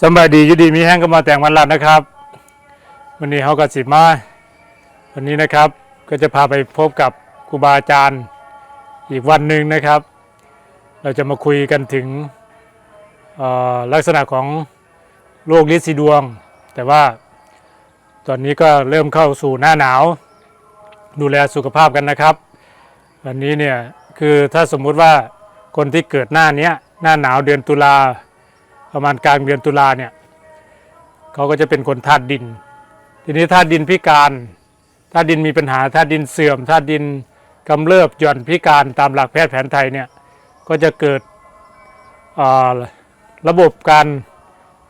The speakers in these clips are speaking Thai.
สบายดีอยู่ดีมีแห้งก็มาแต่งวันรัดนะครับ วันนี้เขาก็สิมาวันนี้นะครับก็จะพาไปพบกับครูบาอาจารย์อีกวันหนึ่งนะครับ เราจะมาคุยกันถึงลักษณะของโรคลินสีดวง แต่ว่าตอนนี้ก็เริ่มเข้าสู่หน้าหนาว ดูแลสุขภาพกันนะครับวันนี้เนี่ยคือถ้าสมมุติว่าคนที่เกิดหน้านี้หน้าหนาวเดือนตุลา ประมาณกลางเดือนตุลาเนี่ยเขาก็จะเป็นคนธาตุดิน ทีนี้ธาตุดินพิการธาตุดินมีปัญหาธาตุดินเสื่อมธาตุดินกำเริบหย่อนพิการตามหลักแพทย์แผนไทยเนี่ยก็จะเกิดระบบการ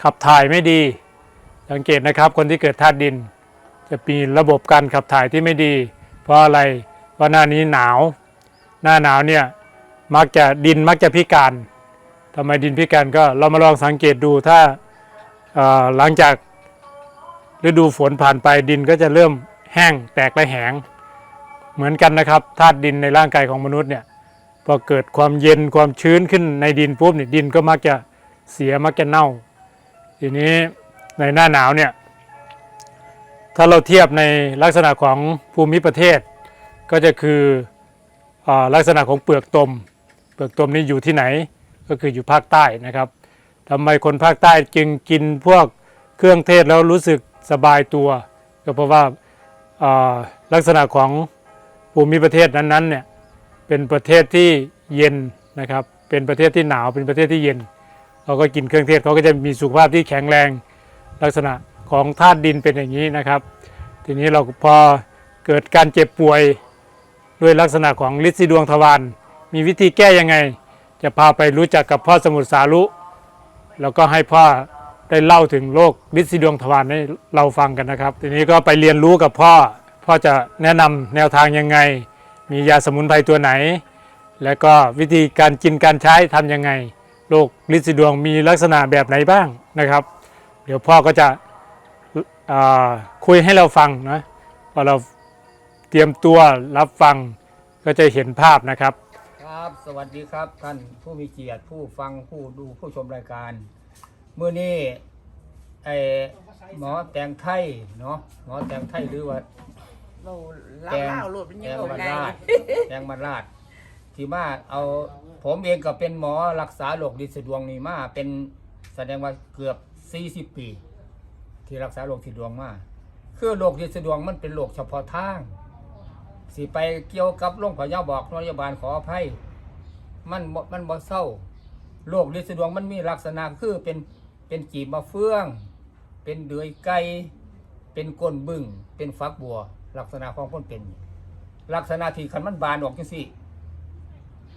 ขับถ่ายไม่ดีสังเกตนะครับคนที่เกิดธาตุดิน จะมีระบบการขับถ่ายที่ไม่ดี เพราะอะไรเพราะหน้านี้หนาว หน้าหนาวเนี่ยมักจะดินมักจะพิการ ทำไมดินพิการก็เรามาลองสังเกตดูถ้าหลังจากฤดูฝนผ่านไปดินก็จะเริ่มแห้งแตกและแหง เหมือนกันนะครับธาตุดินในร่างกายของมนุษย์เนี่ยพอเกิดความเย็นความชื้นขึ้นในดินปุ๊บเนี่ยดินก็มักจะเสียมักจะเน่า ทีนี้ในหน้าหนาวเนี่ยถ้าเราเทียบในลักษณะของภูมิประเทศ ก็จะคืออลักษณะของเปลือกตม เปลือกตมนี้อยู่ที่ไหน ก็คืออยู่ภาคใต้นะครับทำไมคนภาคใต้จึงกินพวกเครื่องเทศแล้วรู้สึกสบายตัว ก็เพราะว่าาลักษณะของภูมิประเทศนั้นๆเนี่ยเป็นประเทศที่เย็นนะครับ เป็นประเทศที่หนาวเป็นประเทศที่เย็นเขาก็กินเครื่องเทศเขาก็จะมีสุขภาพที่แข็งแรง ลักษณะของธาตุดินเป็นอย่างนี้นะครับ ทีนี้เราพอเกิดการเจ็บป่วยด้วยลักษณะของลินสีดวงทวารมีวิธีแก้ยังไง จะพาไปรู้จักกับพ่อสมุทรสารุแล้วก็ให้พ่อได้เล่าถึงโรคลินสีดวงทวารให้เราฟังกันนะครับ ทีนี้ก็ไปเรียนรู้กับพ่อ พ่อจะแนะนำแนวทางยังไง มียาสมุนไพรตัวไหน แล้วก็วิธีการกินการใช้ทำยังไงโรคลินสีดวงมีลักษณะแบบไหนบ้างนะครับ เดี๋ยวพ่อก็จะคุยให้เราฟังนะพอเราเตรียมตัวรับฟังก็จะเห็นภาพนะครับ ครับ สวัสดีครับท่านผู้มีเกียรติผู้ฟังผู้ดูผู้ชมรายการเมื่อนี้ไอหมอแตงไทยเนาะหมอแตงไทยหรือว่าเราเล่าแตงเล่าโหลดเป็นแตยังงโหลดบรรได้ลาดแตงบรรลาดที่มาเอาผมเองก็เป็นหมอรักษาโรคดินสะดวงนี่มาเป็นแสดงว่าเกือบ 40 ปี ที่รักษาโรคดินสะดวงมาคือโรคดินสะดวงมันเป็นโรคเฉพาะทาง สิไปเกี่ยวกับโรงพยาบาลโรงพยาบาลขออภัย มันบ่มันบ่เศร้าโรคลินสะดวงมันมีลักษณะคือเป็นเป็นจีบมะเฟือง เป็นเดือยไก่เป็นก้นบึ้งเป็นฟักบัว ลักษณะของคนเป็น ลักษณะที่คันมันบานออกจังซี่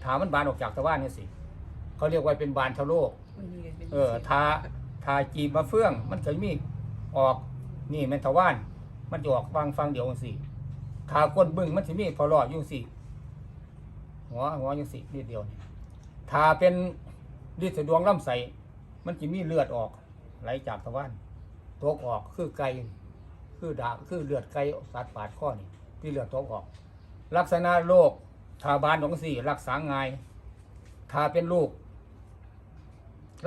ถามมันบานออกจากตะวันนี่สิเขาเรียกว่าเป็นบานทะโลก เออทาทาจีบมะเฟือง มันจะมีออกนี่แมนทวานมันจะออกฟังฟังเดียวจังซี่ ทาก้นบึ้งมันจะมีพอรอดยู่งซี่หัวหัวยังสินิดเดียวนี่ถ้าเป็นลิดสดวงลำไส้มันจะมีเลือดออก ไหลจากตะวันตกออกคือไก่คือดาคือเลือดไก่สัตว์ปาดข้อนี่ที่เลือดตกออก ลักษณะโรคทาบานของสี่รักษาง่ายถ้าเป็นลูก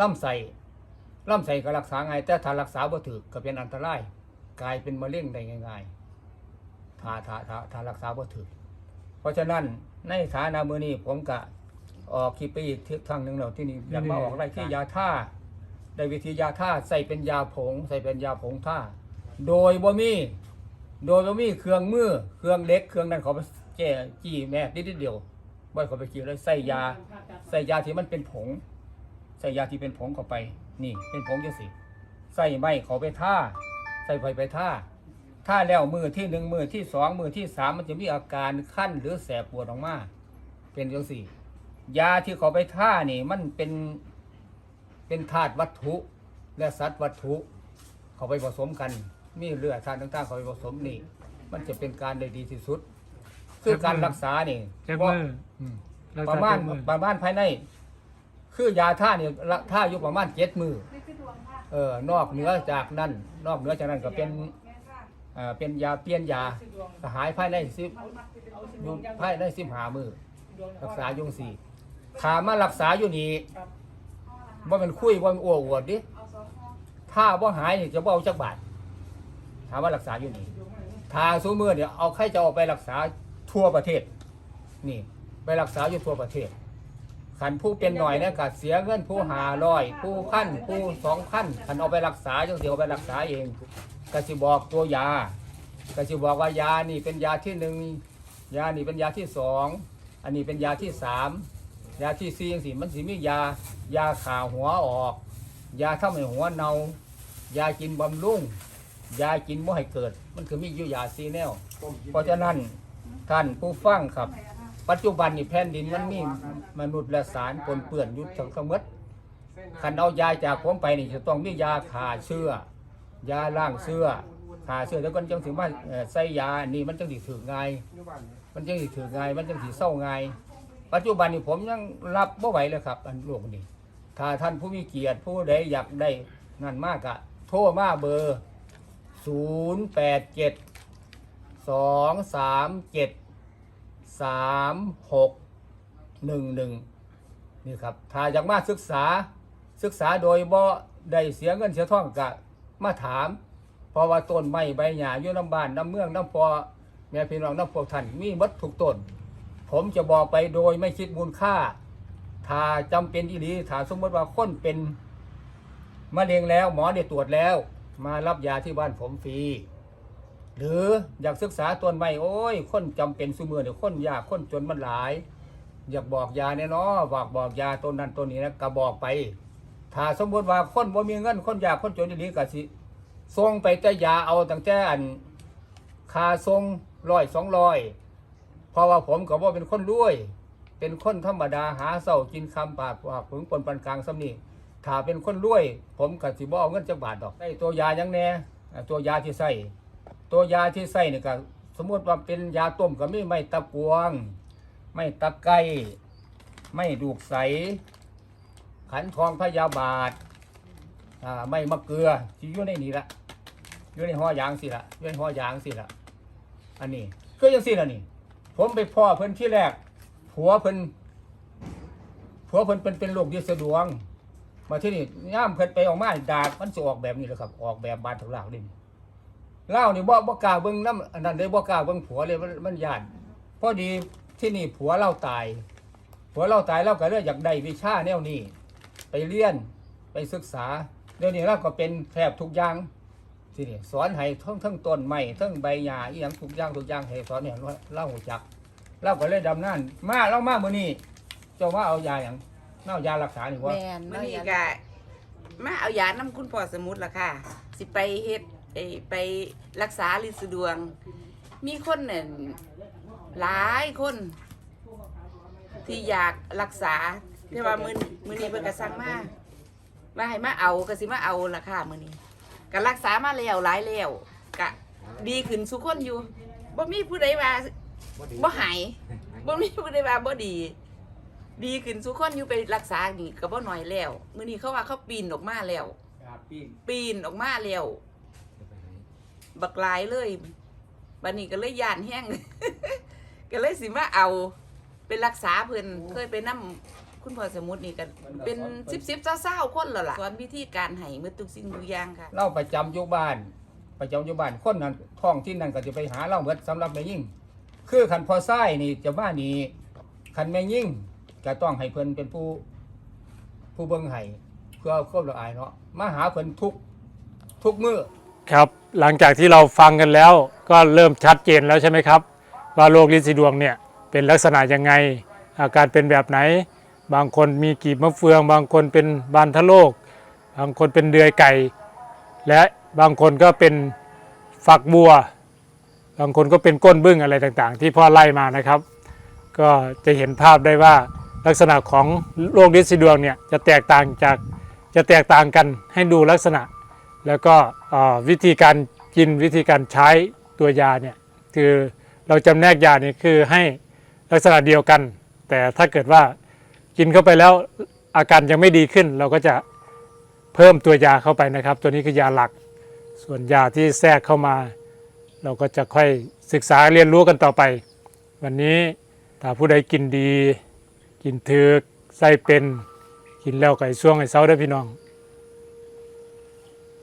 ล่ำไส้ลำไส้ก็รักษาง่ายแต่ถ้ารักษาบ่ถึกก็เป็นอันตราย กลายเป็นมะเร็งได้ง่าย ๆ ถ้าถ้าถ้าถ้ารักษาบ่ถึกเพราะฉะนั้นในฐานะมือนี้ผมกะออกคลิปไปอีกทางหนึ่งแล้วที่นี่อยากมาออกรายที่ยาท่าได้วิธียาท่าใส่เป็นยาผง ใส่เป็นยาผงท่าโดยบ่มีโดยบ่มีเครื่องมือเครื่องเล็กเครื่องนั้นเขาไปแก้จี้แม่นิดๆเดียวบ่ให้เขาไปกินเลยใส่ยา ใส่ยาที่มันเป็นผง ใส่ยาที่เป็นผงเข้าไป นี่เป็นผงจังสิใส่ไม้เขาไปท่า ใส่ไฟไปท่า ถ้าแล้วมือที่หนึ่งมือที่สองมือที่สามมันจะมีอาการขั้นหรือแสบปวดออกมา เป็นจังสี่ ยาที่เขาไปท่านี่มันเป็นเป็นธาตุวัตถุและสัตว์วัตถุ เขาไปผสมกัน มีเลือดธาตุต่างๆ เขาไปผสมนี่ มันจะเป็นการได้ดีที่สุด คือการรักษานี่แจ็คมืออืมรักประษามาณแจ็คมือประมาณภายใน คือยาท่าเนี่ยละท่าอยู่ประมาณเจ็ดมือ เออนอกเหนือจากนั้น นอกเหนือจากนั้นก็เป็นเอ่อเป็นยาเปลี่ยนยาสหายภายในสิบอยู่ภายในสิบหามือรักษายุงสี่ถามารักษาอยู่นี่ว่ามันคุยว่ามันอ้วกอวดดิถ้าบ่หายนี่จะบ่เอาจักบาทถามว่ารักษาอยู่นี่ทางซูมือเนี่ยเอาใครจะเอาไปรักษาทั่วประเทศ นี่ ไปรักษาอยู่ทั่วประเทศขันผู้เป็นหน่อยเนี่ยก็เสียเงินผู้หาร้อยผู้พันผู้สองพันขันเอาไปรักษาจังเสียเอาไปรักษาเอง ก็สิบอกตัวยาก็สิบอกว่ายานี่เป็นยาที่หนึ่งยานี่เป็นยาที่สองอันนี้เป็นยาที่สามยาที่สี่จังสิมันสิมียายาขาหัวออก ยาทำให้หัวเนายากินบำรุงยากินบ่ให้เกิด มันคือมีอยู่ยาซีแนว เพราะฉะนั้นท่านผู้ฟังครับ ปัจจุบันนี่แผ่นดินมันมีมนุษย์และสารปนเปื้อนอยู่ทั้งทั้งหมดคันเอายาจากผมไปนี่จะต้องมียาขาเชื้อ ยาล้างเชื้อขาเชื้อแล้วก็จังถึงว่าเอ่อใส่ยานี่มันจังสิถือง่ายมันจังสิถือง่ายมันจังสิเศร้าไงายปัจจุบันนี่ผมยังรับบ่ไหวเลยครับ อันโรคนี้ถ้าท่านผู้มีเกียรติผู้ใดอยากได้นั่นมากอะโทรมาเบอร์ 0 8 7 2 3 7 3 6 1 1 นี่ครับ ถ้าอยากมาศึกษาศึกษาโดยบ่ได้เสียเงินเสียทองกะ มาถาม เพราะว่าต้นไม้ใบหญ้าอยู่น้ำบ้านน้ำเมืองน้ำพอแม่พี่น้องน้ำพวกท่านมีหมดทุกต้น ผมจะบอกไปโดยไม่คิดมูลค่า ถ้าจำเป็นอีหลีถ้าสมมติว่าคนเป็นมะเร็งแล้วหมอได้ตรวจแล้ว มารับยาที่บ้านผมฟรีหรืออยากศึกษาต้นไม้โอ้ย คนจำเป็นสุมือเนี่ยคนยากคนจนมันหลาย อยากบอกยาเนี่ยเนาะบอกบอกยาต้นนั้นต้นนี้นะก็บอกไป ถ้าสมมติว่าคนบ่มีเงินคนยากคนจนอีหลีก็สิส่งไปแต่ยาเอาตั้งแต่อันค่าส่งร้อยสองร้อยเพราะว่าผมก็บ่เป็นคนรวย เป็นคนธรรมดาหาเศร้ากินคำปากปาผึงปนปันกลางสำนีถ้าเป็นคนรวย ผมก็สิบ่เอาเงินจักบาทดอกได้ตัวยายังแน่ตัวยาที่ใส่ตัวยาที่ใส่นี่ก็สมมติว่าเป็นยาต้มก็มีไม่ตะกวง ไม่ตะไคร้ไม่ดูกใส ขันทองพยาบาทอ่าไม่มะเกลือที่อยู่ในนี่ละอยู่ในห่อยางสิละอยู่ในห่อยางสิละอันนี้ก็ยังสิละนี่ ผมไปพ่อเพิ่นที่แรกผัวเพิ่นผัวเพิ่นเป็นเป็นโรคเดียวสะดวง มาที่นี่ย่ามเพิ่นไปออกมาดากมันจะออกแบบนี้แหละครับ ออกแบบบานถลากนี่เล่านี่บ่บ่กล้าเบิ่งน้ำอันนั้นเลยบ่กล้าเบิ่งผัวเลยมันมันย่านพอดีที่นี่ผัวเราตายผัวเราตายเราก็เลยอยากได้วิชาแนวนี้ ไปเรียนไปศึกษา เดี๋ยวนี้เราก็เป็นแทบทุกอย่างที่นี่สอนให้ทั้งทั้งต้นไม้ทั้งใบหญ้าอีหยังทุกอย่างทุกอย่างให้สอนให้เล่าหูจักเราก็เลยดำนั่นมาเรามามื้อนี้เจ้าว่าเอายาอย่างเอายารักษานี่วะแม่นมื่อเนาะนี้ยาก็มาเอายาน้ำคุณพ่อสมุทรละค่ะ สิไปเฮ็ดเอ้ยไปรักษาลินสะดวง มีคนเนี่ยหลายคน ที่อยากรักษา แต่ว่ามือมือนี้เพิ่นก็สั่งมาว่าให้มาเอาก็สิมาเอาละค่ะมือนี้ก็รักษามาแล้วหลายแล้วก็ดีขึ้นสุคนอยู่บ่มีผู้ใดว่าบ่หายบ่มีผู้ใดว่าบ่ดี ดีขึ้นสุคนอยู่ไปรักษานี่ก็บ่น้อยแล้วมื้อนี้เขาว่าเขาปีนออกมาแล้วปีนออกมาแล้วบักหลายเลยบัดนี้ก็เลยย่านแห้งก็เลยสิมาเอาเป็นรักษาเพิ่นเคยไปนํ คุณพ่อสมุทรนี่กันเป็นสิบสิบเศร้าๆคนแล้วล่ะสอนวิธีการให้มือทุกสิ่งทุกอย่างค่ะ เราประจำอยู่บ้านประจำอยู่บ้านคนนั้นท้องที่นั่นก็จะไปหาเราเหมือนสำหรับแม่ยิ่ง คือขันพอไส้นี่จะว่านี่ขันแม่ยิ่งก็ต้องให้เพิ่นเป็นผู้ผู้เบิ่งให้เพื่อควบละอายเนาะมาหาเพิ่นทุกทุกมื้อครับ หลังจากที่เราฟังกันแล้ว ก็เริ่มชัดเจนแล้วใช่ไหมครับ ว่าโรคลิ้นสีดวงเนี่ยเป็นลักษณะยังไงอาการเป็นแบบไหน บางคนมีกีบมะเฟือง บางคนเป็นบานทะโลก บางคนเป็นเดือยไก่ และบางคนก็เป็นฝักบัว บางคนก็เป็นก้นบึ้งอะไรต่างๆ ที่พ่อไล่มานะครับ ก็จะเห็นภาพได้ว่าลักษณะของโรคลิ้นสีดวงเนี่ยจะแตกต่างจากจะแตกต่างกันให้ดูลักษณะ แล้วก็วิธีการกินวิธีการใช้ตัวยาเนี่ยคือเราจำแนกยาเนี่ยคือให้ลักษณะเดียวกัน แต่ถ้าเกิดว่า กินเข้าไปแล้วอาการยังไม่ดีขึ้น เราก็จะเพิ่มตัวยาเข้าไปนะครับ ตัวนี้คือยาหลัก ส่วนยาที่แทรกเข้ามา เราก็จะค่อยศึกษาเรียนรู้กันต่อไป วันนี้ถ้าผู้ใดกินดี กินถึกไส้เป็น กินแล้วไก่ช่วงไอ้เซาได้พี่น้อง